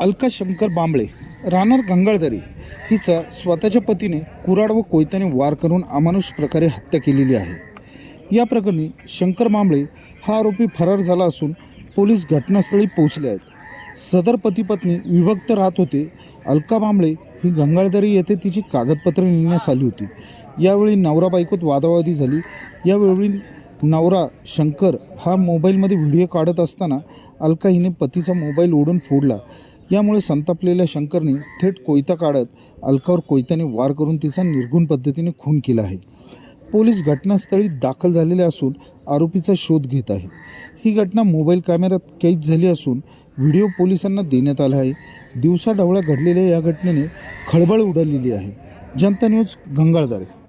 अलका शंकर बांबळे राहणार गंगाळदरी हिचा स्वतःच्या पतीने कुराड व कोयत्याने वार करून अमानुष प्रकारे हत्या केलेली आहे. या प्रकरणी शंकर बांबळे हा आरोपी फरार झाला असून पोलीस घटनास्थळी पोहोचले आहेत. सदर पती पत्नी विभक्त राहत होते. अलका बांबळे ही गंगाळदरी येथे तिची कागदपत्रे नेण्यास आली होती. यावेळी नवरा बायकोत वादावादी झाली. यावेळी नवरा शंकर हा मोबाईलमध्ये व्हिडिओ काढत असताना अलका हिने पतीचा मोबाईल ओढून फोडला. यामुळे संतापलेल्या शंकरने थेट कोयता काढत अलकावर कोयत्याने वार करून तिचा निर्गुण पद्धतीने खून केला आहे. पोलीस घटनास्थळी दाखल झालेले असून आरोपीचा शोध घेत आहे. ही घटना मोबाईल कॅमेऱ्यात कैद झाली असून व्हिडिओ पोलिसांना देण्यात आला आहे. दिवसाढवळा घडलेल्या या घटनेने खळबळ उडालेली आहे. जनता न्यूज गंगाळदारे.